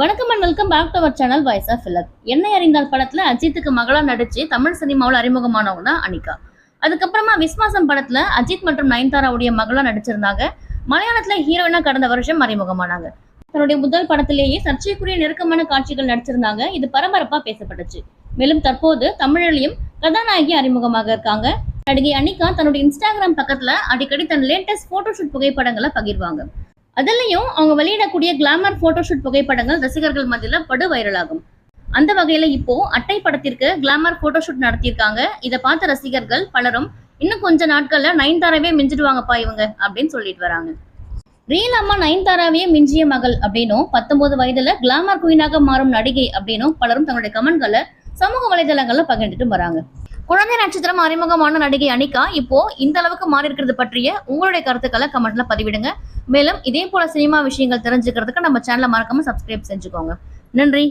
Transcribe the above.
வணக்கம் and welcome back to our channel voice of ஃபிலக் Yennai அறிந்தால் படத்துல அஜித்துக்கு மகளா நடிச்சு தமிழ் சினிமாவில் அறிமுகமானவங்க தான் அனிகா. அதுக்கப்புறமா விஸ்வாசம் படத்துல அஜித் மற்றும் நயன்தாராவுடைய மகளா நடிச்சிருந்தாங்க. மலையாளத்துல ஹீரோயினா கடந்த வருஷம் அறிமுகமானாங்க. தன்னுடைய முதல் படத்திலேயே சர்ச்சைக்குரிய நெருக்கமான காட்சிகள் நடிச்சிருந்தாங்க. இது பரபரப்பா பேசப்பட்டுச்சு. மேலும் தற்போது தமிழிலையும் கதாநாயகி அறிமுகமாக இருக்காங்க. நடிகை அனிகா தன்னுடைய இன்ஸ்டாகிராம் பக்கத்துல அடிக்கடி தன் லேட்டஸ்ட் போட்டோஷூட் புகைப்படங்களை பகிர்வாங்க. அதுலயும் அவங்க வெளியிடக்கூடிய கிளாமர் போட்டோஷூட் புகைப்படங்கள் ரசிகர்கள் மத்தியில படு வைரலாகும். அந்த வகையில இப்போ அட்டை படத்திற்கு கிளாமர் போட்டோஷூட் நடத்தியிருக்காங்க. இதை பார்த்த ரசிகர்கள் பலரும் இன்னும் கொஞ்ச நாட்கள்ல நயன்தாராவே மிஞ்சிடுவாங்கப்பா இவங்க அப்படின்னு சொல்லிட்டு வராங்க. ரீல் அம்மா நயன்தாராவே மிஞ்சிய மகள் அப்படின்னும் பத்தொன்பது வயதுல கிளாமர் குயினாக மாறும் நடிகை அப்படின்னும் பலரும் தங்களுடைய கமெண்ட்களை சமூக வலைதளங்கள்ல பகிர்ந்துட்டு வராங்க. குழந்தை நட்சத்திரம் அறிமுகமான நடிகை அனிகா இப்போ இந்த அளவுக்கு மாறி இருக்கிறது பற்றிய உங்களுடைய கருத்துக்களை கமெண்ட்ல பதிவிடுங்க. மேலும் இதே போல சினிமா விஷயங்கள் தெரிஞ்சுக்கிறதுக்கு நம்ம சேனலை மறக்காம சப்ஸ்கிரைப் செஞ்சுக்கோங்க. நன்றி.